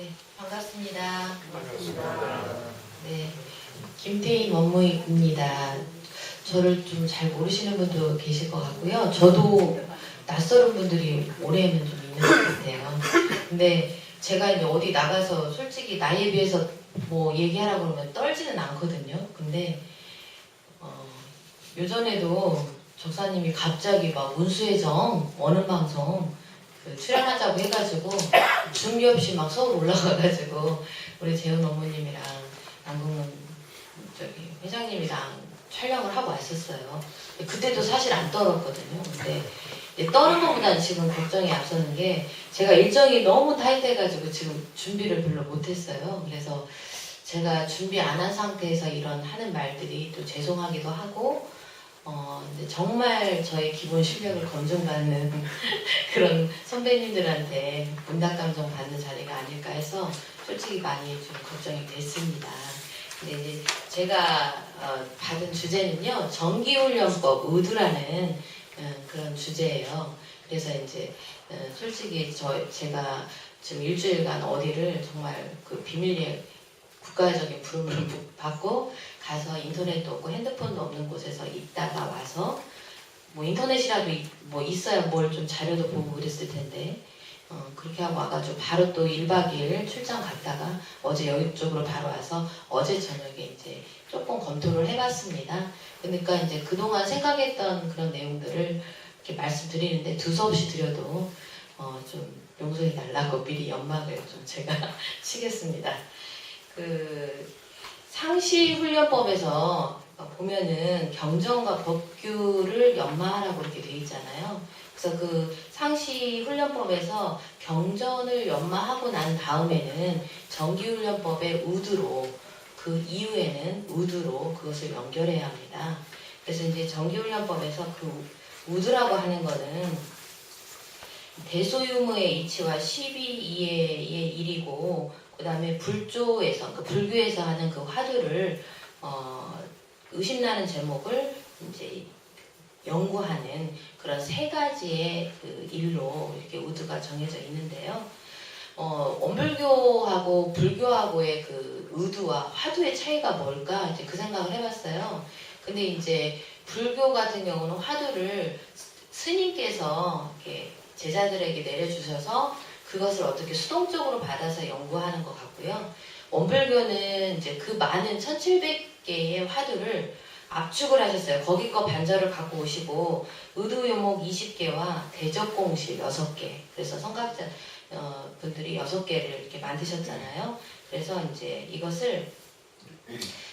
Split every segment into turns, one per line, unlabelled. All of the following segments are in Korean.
네, 반갑습니다.
반갑습니다.
네, 김태인 원무입니다. 저를 좀 잘 모르시는 분도 계실 것 같고요. 저도 낯설은 분들이 올해는 좀 있는 것 같아요. 근데 제가 이제 어디 나가서 솔직히 나이에 비해서 뭐 얘기하라고 그러면 떨지는 않거든요. 근데 어, 요전에도 적사님이 갑자기 막 운수의 정 어느 방송 그 출연하자고 해가지고 준비 없이 막 서울 올라가가지고 우리 재훈 어머님이랑 남궁은 저기 회장님이랑 촬영을 하고 왔었어요. 그때도 사실 안 떨었거든요. 근데 떠는 것보다는 지금 걱정이 앞서는 게 제가 일정이 너무 타이트해가지고 지금 준비를 별로 못했어요. 그래서 제가 준비 안 한 상태에서 이런 하는 말들이 또 죄송하기도 하고 어 정말 저의 기본 실력을 검증받는 그런 선배님들한테 문답 감정 받는 자리가 아닐까 해서 솔직히 많이 좀 걱정이 됐습니다. 근데 이제 제가 어, 받은 주제는요 정기훈련법 의두라는 어, 그런 주제예요. 그래서 이제 어, 솔직히 저 제가 지금 일주일간 어디를 정말 그 비밀리에 국가적인 부름을 받고 가서 인터넷도 없고 핸드폰도 없는 곳에서 있다가 와서 뭐 인터넷이라도 있- 뭐 있어야 뭘 좀 자료도 보고 그랬을 텐데 어, 그렇게 하고 와가지고 바로 또 1박 2일 출장 갔다가 어제 여기 쪽으로 바로 와서 어제 저녁에 이제 조금 검토를 해봤습니다. 그러니까 이제 그동안 생각했던 그런 내용들을 이렇게 말씀드리는데 두서없이 드려도 어, 좀 용서해 달라고 미리 연막을 좀 제가 치겠습니다. 그 상시 훈련법에서 보면은 경정과 법규를 연마하라고 이렇게 돼 있잖아요. 그래서 그 상시 훈련법에서 경전을 연마하고 난 다음에는 정기훈련법의 우드로 그 이후에는 우드로 그것을 연결해야 합니다. 그래서 이제 정기훈련법에서 그 우드라고 하는 거는 대소유무의 이치와 12이의 1이고 그 다음에 불조에서 그 불교에서 하는 그 화두를 어, 의심나는 제목을 이제 연구하는 그런 세 가지의 그 일로 이렇게 우드가 정해져 있는데요. 어, 원불교하고 불교하고의 그 의두와 화두의 차이가 뭘까 이제 그 생각을 해봤어요. 근데 이제 불교 같은 경우는 화두를 스님께서 제자들에게 내려주셔서 그것을 어떻게 수동적으로 받아서 연구하는 것 같고요. 원불교는 이제 그 많은 1700개의 화두를 압축을 하셨어요. 거기 거 반절을 갖고 오시고 의도요목 20개와 대적공실 6개. 그래서 성각자 어, 분들이 6개를 이렇게 만드셨잖아요. 그래서 이제 이것을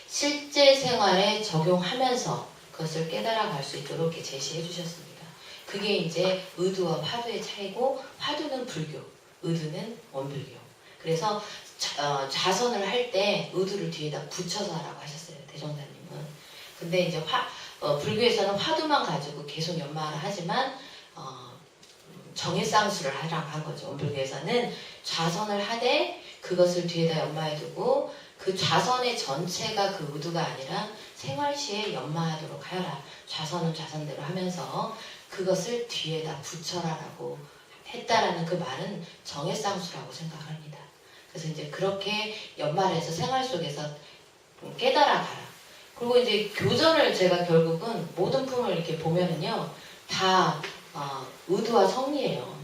실제 생활에 적용하면서 그것을 깨달아 갈 수 있도록 이렇게 제시해 주셨습니다. 그게 이제 의두와 화두의 차이고 화두는 불교, 의두는 원불교. 그래서 자, 어, 자선을 할 때 의두를 뒤에다 붙여서 하라고 하셨어요. 대종사님은. 근데 이제 화, 어, 불교에서는 화두만 가지고 계속 연마를 하지만 어, 음, 정해쌍수를 하라고 한 거죠. 원불교에서는 좌선을 하되 그것을 뒤에다 연마해 두고 그 좌선의 전체가 그 의두가 아니라 생활시에 연마하도록 하여라. 좌선은 좌선대로 하면서 그것을 뒤에다 붙여라라고 했다라는 그 말은 정해쌍수라고 생각합니다. 그래서 이제 그렇게 연말해서 생활 속에서 깨달아가라. 그리고 이제 교전을 제가 결국은 모든 품을 이렇게 보면은요, 다 어, 의두와 성리예요.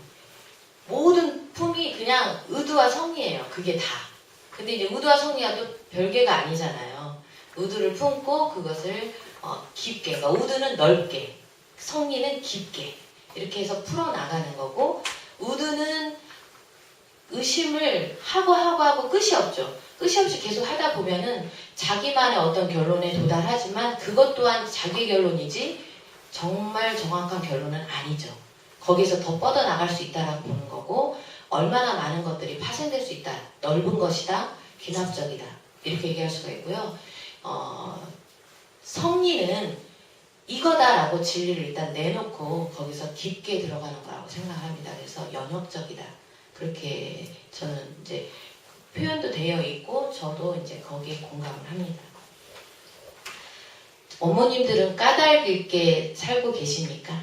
모든 품이 그냥 의두와 성리예요. 그게 다. 근데 이제 의두와 성리가 또 별개가 아니잖아요. 의두를 품고 그것을 어, 깊게, 그러니까 의두는 넓게, 성리는 깊게 이렇게 해서 풀어 나가는 거고 의두는 의심을 하고 하고 하고 끝이 없죠. 끝이 없이 계속 하다 보면은 자기만의 어떤 결론에 도달하지만 그것 또한 자기 결론이지 정말 정확한 결론은 아니죠. 거기서 더 뻗어 나갈 수 있다라고 보는 거고 얼마나 많은 것들이 파생될 수 있다. 넓은 것이다. 귀납적이다. 이렇게 얘기할 수가 있고요. 어, 성리는 이거다라고 진리를 일단 내놓고 거기서 깊게 들어가는 거라고 생각합니다. 그래서 연역적이다. 그렇게 저는 이제 표현도 되어 있고 저도 이제 거기에 공감을 합니다. 어머님들은 까닭 있게 살고 계십니까?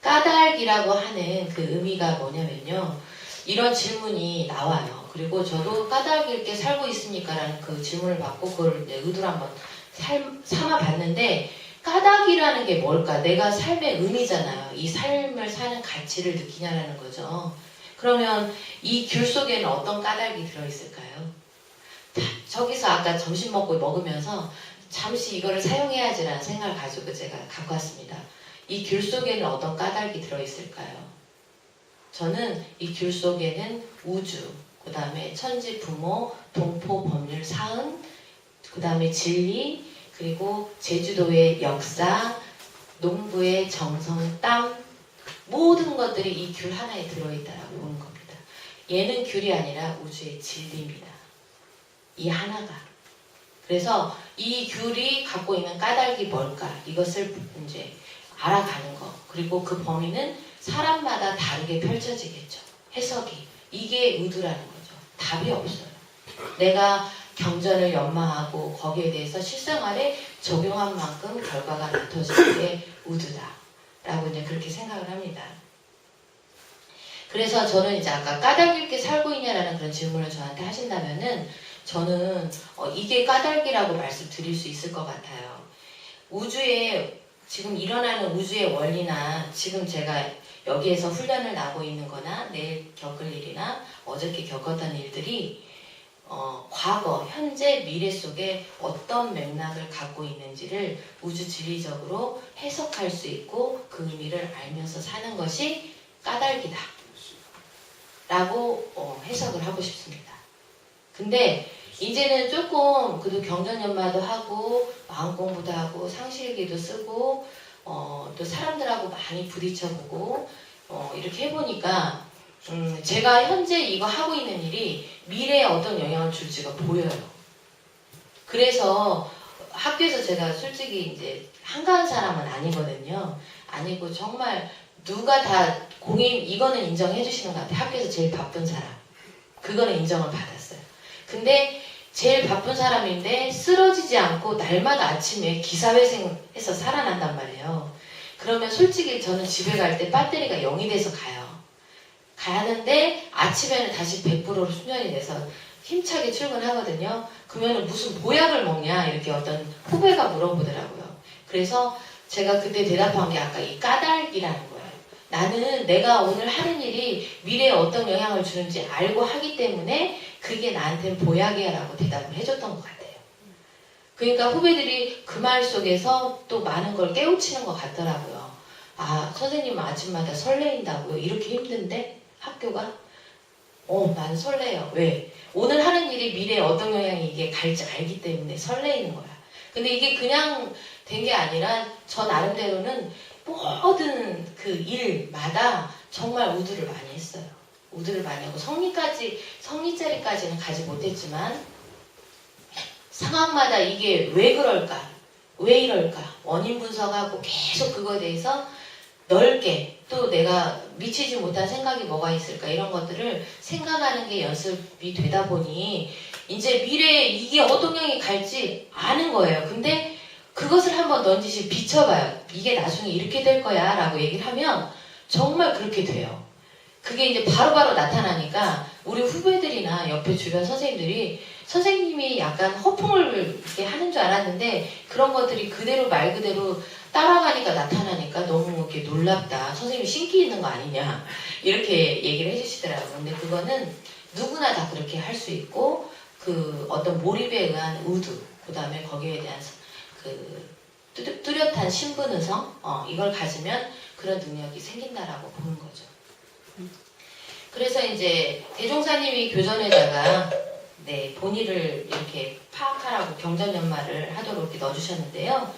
까닭이라고 하는 그 의미가 뭐냐면요. 이런 질문이 나와요. 그리고 저도 까닭 있게 살고 있습니까라는 그 질문을 받고 그걸 이제 의도로 한번 삶, 삼아봤는데 까닭이라는 게 뭘까? 내가 삶의 의미잖아요. 이 삶을 사는 가치를 느끼냐라는 거죠. 그러면 이 귤 속에는 어떤 까닭이 들어있을까요? 자, 저기서 아까 점심 먹고 먹으면서 잠시 이거를 사용해야지라는 생각을 가지고 제가 갖고 왔습니다. 이 귤 속에는 어떤 까닭이 들어있을까요? 저는 이 귤 속에는 우주, 그 다음에 천지 부모, 동포 법률 사은, 그 다음에 진리, 그리고 제주도의 역사, 농부의 정성, 땀, 모든 것들이 이 귤 하나에 들어있다라고 보는 겁니다. 얘는 귤이 아니라 우주의 진리입니다. 이 하나가. 그래서 이 귤이 갖고 있는 까닭이 뭘까? 이것을 이제 알아가는 거. 그리고 그 범위는 사람마다 다르게 펼쳐지겠죠. 해석이. 이게 의도라는 거죠. 답이 없어요. 내가 경전을 연마하고 거기에 대해서 실생활에 적용한 만큼 결과가 나타지는 게 우두다. 라고 이제 그렇게 생각을 합니다. 그래서 저는 이제 아까 까닭 있게 살고 있냐라는 그런 질문을 저한테 하신다면은 저는 어, 이게 까닭이라고 말씀드릴 수 있을 것 같아요. 우주에 지금 일어나는 우주의 원리나 지금 제가 여기에서 훈련을 나고 있는 거나 내일 겪을 일이나 어저께 겪었던 일들이 어, 과거, 현재, 미래 속에 어떤 맥락을 갖고 있는지를 우주 진리적으로 해석할 수 있고 그 의미를 알면서 사는 것이 까닭이다. 라고 어, 해석을 하고 싶습니다. 근데 이제는 조금 그래도 경전연마도 하고 마음 공부도 하고 상실기도 쓰고 어, 또 사람들하고 많이 부딪혀보고 어, 이렇게 해보니까 음, 제가 현재 이거 하고 있는 일이 미래에 어떤 영향을 줄지가 보여요. 그래서 학교에서 제가 솔직히 이제 한가한 사람은 아니거든요. 아니고 정말 누가 다 공인 이거는 인정해 주시는 것 같아요. 학교에서 제일 바쁜 사람. 그거는 인정을 받았어요. 근데 제일 바쁜 사람인데 쓰러지지 않고 날마다 아침에 기사회생해서 살아난단 말이에요. 그러면 솔직히 저는 집에 갈 때 배터리가 0이 돼서 가요. 가는데 아침에는 다시 100%로 순전이 돼서 힘차게 출근하거든요. 그러면 무슨 보약을 먹냐 이렇게 어떤 후배가 물어보더라고요. 그래서 제가 그때 대답한 게 아까 이 까닭이라는 거예요. 나는 내가 오늘 하는 일이 미래에 어떤 영향을 주는지 알고 하기 때문에 그게 나한테는 보약이야라고 대답을 해줬던 것 같아요. 그러니까 후배들이 그 말 속에서 또 많은 걸 깨우치는 것 같더라고요. 아, 선생님 아침마다 설레인다고요? 이렇게 힘든데? 학교가? 어, 난 설레요. 왜? 오늘 하는 일이 미래에 어떤 영향이 이게 갈지 알기 때문에 설레이는 거야. 근데 이게 그냥 된 게 아니라 저 나름대로는 모든 그 일마다 정말 우두를 많이 했어요. 우두를 많이 하고 성리까지, 성리 자리까지는 가지 못했지만 상황마다 이게 왜 그럴까? 왜 이럴까? 원인 분석하고 계속 그거에 대해서 넓게 또 내가 미치지 못한 생각이 뭐가 있을까 이런 것들을 생각하는 게 연습이 되다 보니 이제 미래에 이게 어떤 영향이 갈지 아는 거예요. 근데 그것을 한번 넌지시 비춰봐요. 이게 나중에 이렇게 될 거야 라고 얘기를 하면 정말 그렇게 돼요. 그게 이제 바로바로 나타나니까 우리 후배들이나 옆에 주변 선생님들이 선생님이 약간 허풍을 이렇게 하는 줄 알았는데 그런 것들이 그대로 말 그대로 따라가니까 나타나니까 너무 이렇게 놀랍다. 선생님이 신기 있는 거 아니냐. 이렇게 얘기를 해주시더라고요. 근데 그거는 누구나 다 그렇게 할 수 있고 그 어떤 몰입에 의한 우두, 그 다음에 거기에 대한 그 뚜렷- 뚜렷한 신분 의성, 어, 이걸 가지면 그런 능력이 생긴다라고 보는 거죠. 그래서 이제 대종사님이 교전에다가 네, 본의를 이렇게 파악하라고 경전연마를 하도록 이렇게 넣어주셨는데요.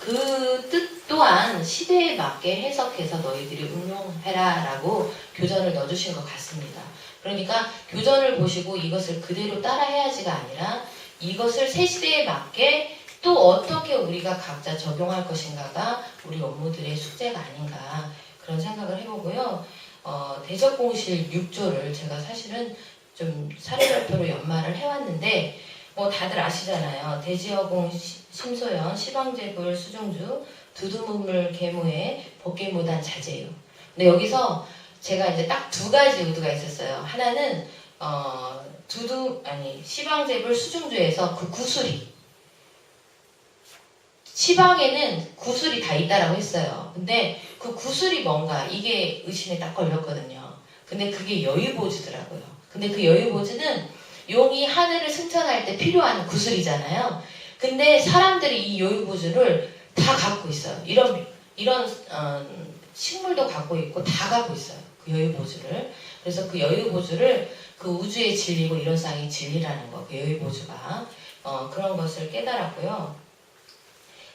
그 뜻 또한 시대에 맞게 해석해서 너희들이 응용해라 라고 교전을 넣어주신 것 같습니다. 그러니까 교전을 보시고 이것을 그대로 따라해야지가 아니라 이것을 새 시대에 맞게 또 어떻게 우리가 각자 적용할 것인가가 우리 업무들의 숙제가 아닌가 그런 생각을 해보고요. 어, 대적공실 6조를 제가 사실은 좀 사례발표로 연마를 해왔는데 뭐 다들 아시잖아요. 대지어공 시- 심소연 시방제불 수중주 두두문물 계모의 법계무단 자제요. 근데 여기서 제가 이제 딱 두 가지 의도가 있었어요. 하나는 어, 두두 아니 시방제불 수중주에서 그 구슬이 시방에는 구슬이 다 있다라고 했어요. 근데 그 구슬이 뭔가 이게 의심에 딱 걸렸거든요. 근데 그게 여유보주더라고요. 근데 그 여유보주는 용이 하늘을 승천할 때 필요한 구슬이잖아요. 근데 사람들이 이 여유보주를 다 갖고 있어요. 이런 이런 어, 식물도 갖고 있고 다 갖고 있어요. 그 여유보주를. 그래서 그 여유보주를 그 우주의 진리고 이런 쌍이 진리라는 거, 그 여유보주가 어, 그런 것을 깨달았고요.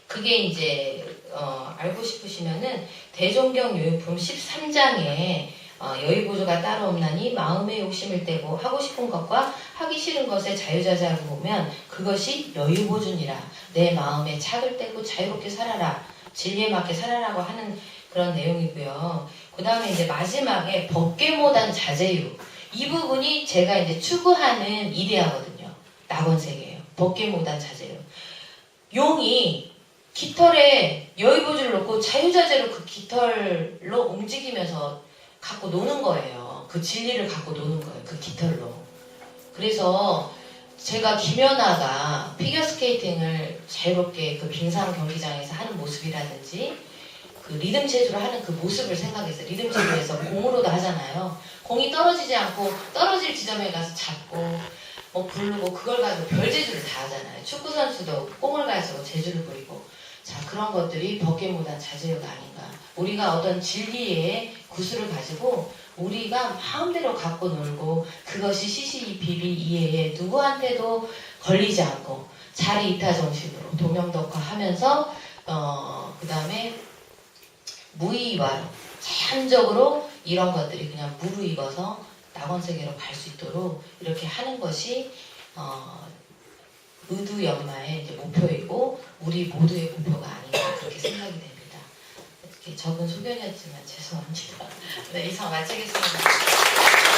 그게 이제 어, 알고 싶으시면은 대종경 요유품 13장에 어, 여유보조가 따로 없나니 마음의 욕심을 떼고 하고 싶은 것과 하기 싫은 것에 자유자재하고 보면 그것이 여유보준이라 내 마음에 착을 떼고 자유롭게 살아라 진리에 맞게 살아라고 하는 그런 내용이고요. 그 다음에 이제 마지막에 법계모단 자제유 이 부분이 제가 이제 추구하는 이데아거든요. 낙원세계예요. 법계모단 자제유 용이 깃털에 여의보지를 놓고 자유자재로 그 깃털로 움직이면서 갖고 노는 거예요. 그 진리를 갖고 노는 거예요. 그 깃털로. 그래서 제가 김연아가 피겨스케이팅을 자유롭게 그 빙상 경기장에서 하는 모습이라든지 그 리듬 체조를 하는 그 모습을 생각했어요. 리듬 체조에서 공으로도 하잖아요. 공이 떨어지지 않고 떨어질 지점에 가서 잡고 뭐 부르고 그걸 가지고 별 제주를 다 하잖아요. 축구 선수도 공을 가지고 제주를 부리고 자 그런 것들이 법계보다 자제요가 아닌가. 우리가 어떤 진리의 구슬을 가지고 우리가 마음대로 갖고 놀고 그것이 시시비비 이해에 누구한테도 걸리지 않고 자리 이타 정신으로 동명덕화 하면서 어 그 다음에 무의와로 자연적으로 이런 것들이 그냥 무르익어서 낙원 세계로 갈 수 있도록 이렇게 하는 것이 어, 의두 연마의 이제 목표이고 우리 모두의 목표가 아닌가 그렇게 생각이 됩니다. 이렇게 적은 소견이었지만 죄송합니다. 네 이상 마치겠습니다.